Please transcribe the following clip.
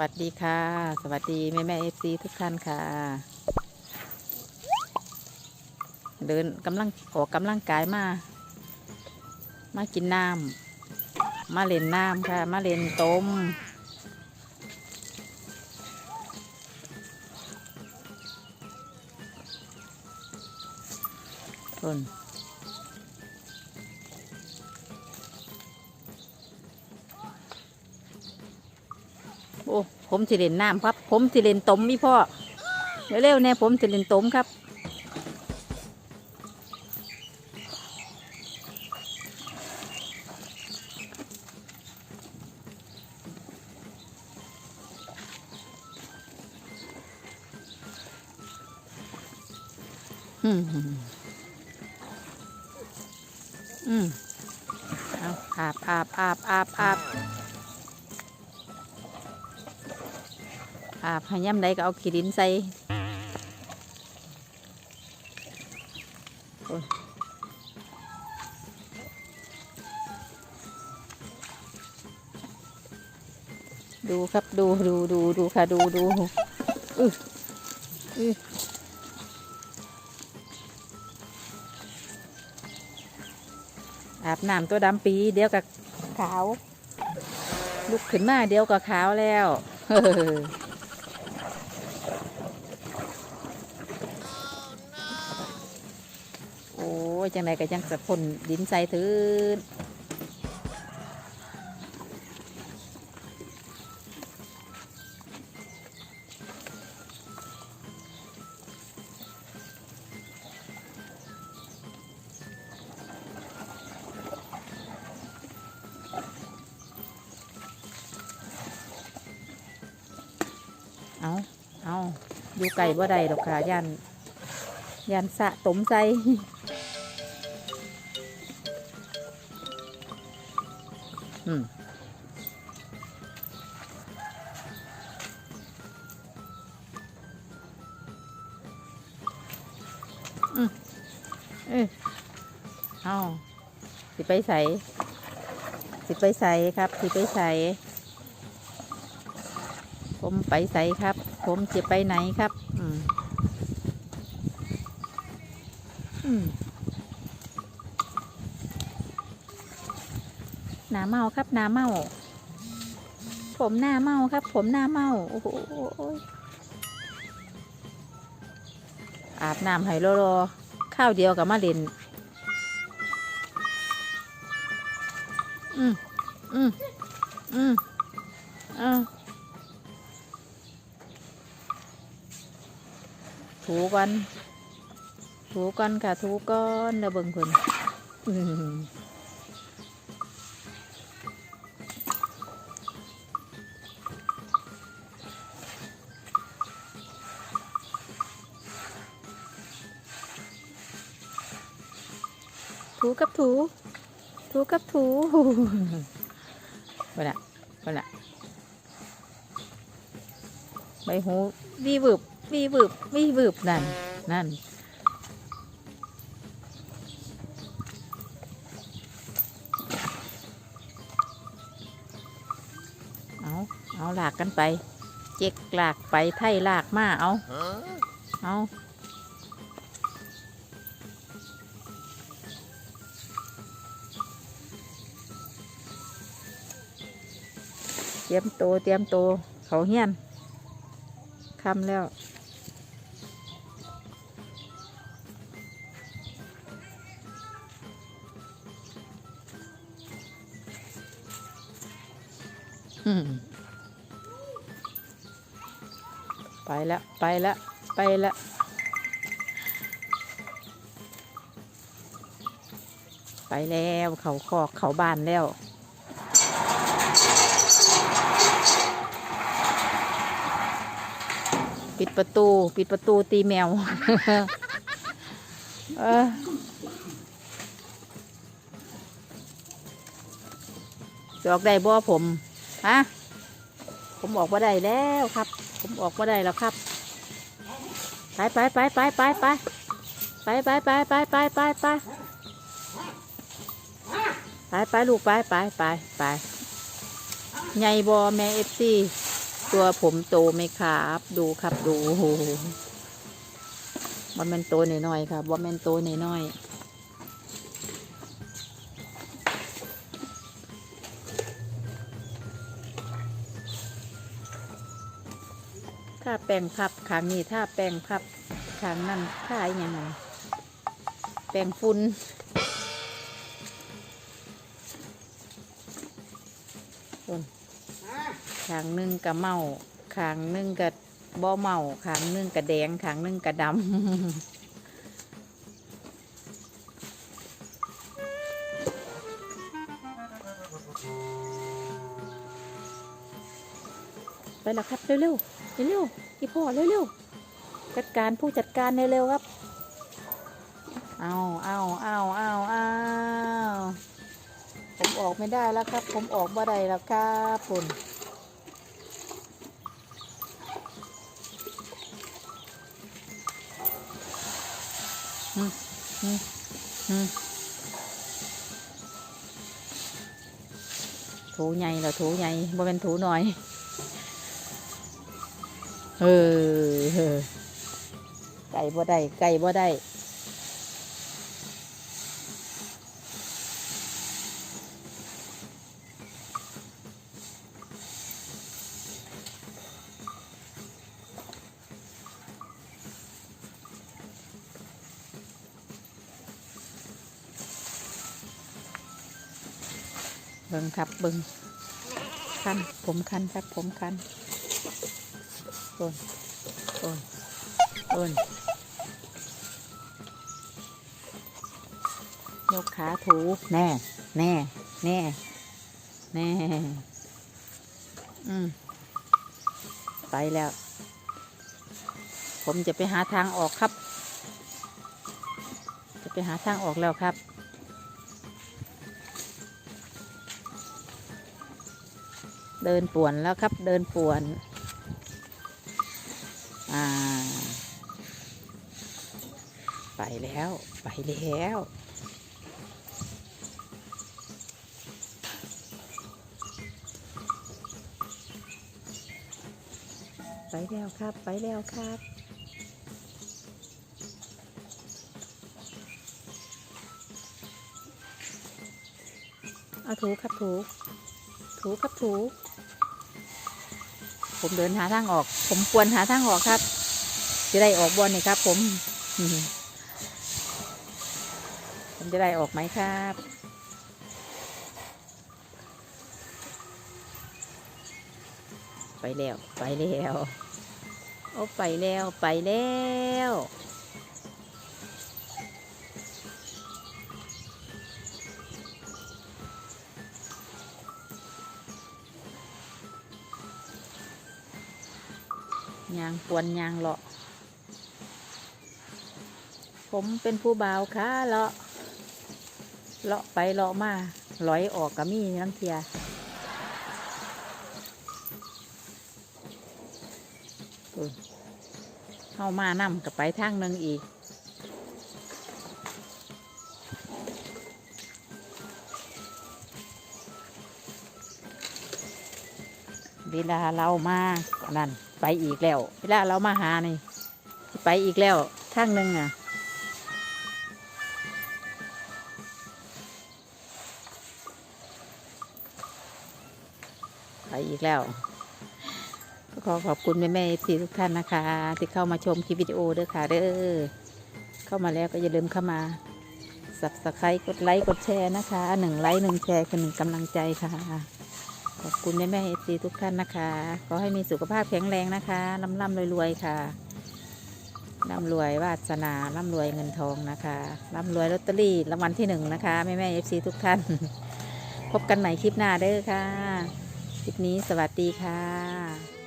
วัสดีค่ะ สวัสดีแม่แม่เอฟซีทุกท่านค่ะ เดินกำลังออกกำลังกายมา มากินน้ำมาเล่นน้ำค่ะ มาเล่นต้มคน ผมสิเล่นน้ำครับ ผมสิเล่นต้มพี่พ่อเร็วๆเนี่ยผมสิเล่นต้มครับอืมอืมอืมเอาอาบอาบอาบอาบอาบ อาบให้ย่ำใดก็เอาขี้ดินใส่ดูครับดูดูดูดูค่ะดูดูอืออืออาบน้ำตัวดำปีเดียวกับขาว ลุกขึ้นมาเดียวกับขาวแล้ว โอ้ ยจังไรก็จังสะพ่นดินใส่ถืนเอาเอาอยู่ไก่บ่ได้ดอกค่ะยันยันสะตมใส่ อืมอืมเออเอาสิไปใส่สิไปใส่ครับ สิไปใส่ผมไปใส่ครับ ผมจะไปไหนครับ อืมอืม หนาเมาครับหนาเมา ผมหน้าเมาครับ ผมหน้าเมาโอ้โหอาบน้ำให้รอๆข้าวเดียวกับมะเร็นอืมอืมอืมอ่าถูกันถูกันค่ะถูก้อนเด้อเบิ่งเพิ่นอื้อ ถูกับถู ถูกับถูไปละไปละใบหูวีบึบวีบึบวีบึบนั่น นั่นเอาเอาหลากกันไป เจ๊กหลากไปไทยหลากมาเอาเอา รียมโตเตรียมโตเขาเฮียนคำแล้วไปแล้วไปแล้วไปแล้วไปแล้วเขาคอกเขาบานแล้ว ปิดประตู ปิดประตูตีแมวเออจอกได้บ่ผมฮะผมออกมาได้แล้วครับ ผมออกมาได้แล้วครับ ไปไปไปไปไปไปไปไปไปไปไปไปไปไปไปลูกไปไปไปไปใหญ่บอแม่เอฟซี ตัวผมโตไหมครับ ดูครับดูโอ้โหว่ามันโตหน่อยๆครับว่ามันโตหน่อยๆถ้าแป้งพับขางนี้ถ้าแป้งพับขางนั่นถ้าอหยังไงแป้งฝุ่นฝุ่น ขางนึ่งกะเมาขางนึ่งกะบ่เมาขางนึ่งกะแดงขางนึ่งกะดำไปแล้วครับ เร็วๆเร็วๆพี่พ่อเร็วๆจัดการผู้จัดการเร็วๆครับ เอาเอาเอาเอาเอาผมออกไม่ได้แล้วครับ ผมออกบ่ได้แล้วครับปุ่น ถูใหญ่เหรอถูใหญ่บ่เป็นถูหน่อย เออไก่บ่ได้ไก่บ่ได้ บิ่งครับเบิ่งคันผมคันครับผมคันโอนโอนโอนยกขาถูแน่แน่แน่แน่อืมไปแล้ว ผมจะไปหาทางออกครับ จะไปหาทางออกแล้วครับ เดินป่วนแล้วครับเดินป่วนอ่าไปแล้วไปแล้วไปแล้วครับ ไปแล้วครับ เอาถูครับถูถูครับถู ผมเดินหาทางออก ผมควรหาทางออกครับ จะได้ออกบอลนี่ครับ ผม ผมจะได้ออกไหมครับไปแล้ว ไปแล้ว โอ้ไปแล้ว ไปแล้วางปวนยางเลาะ ผมเป็นผู้บ่าวค่ะเลาะ เลาะไปเลาะมาลอยออกกะมีน้ำเทียเข้ามานำกับไปทางหนึงอีก เวลาเรามากนั่น ไปอีกแล้วเวลาเรามาหานี่ไปอีกแล้วทางหนึ่งอะไปอีกแล้วก็ขอขอบคุณแม่แม่ที่ทุกท่านนะคะ ที่เข้ามาชมคลิปวิดีโอเด้อค่ะเด้อเข้ามาแล้วก็อย่าลืมเข้ามาสับสไครต์กดไลค์กดแชร์นะคะหนึ่งไลค์หนึ่งแชร์คือหนึ่งกำลังใจค่ะ ขอบคุณแม่แม่เอซีทุกท่านนะคะ ขอให้มีสุขภาพแข็งแรงนะคะร่ำร่ำรวยรวยๆค่ะร่ำรวยวาสนาร่ำรวยเงินทองนะคะร่ำรวยลอตเตอรี่รางวัลที่หนึ่งนะคะแม่แม่เอฟซีทุกท่าน พบกันใหม่คลิปหน้าเด้อค่ะ คลิปนี้สวัสดีค่ะ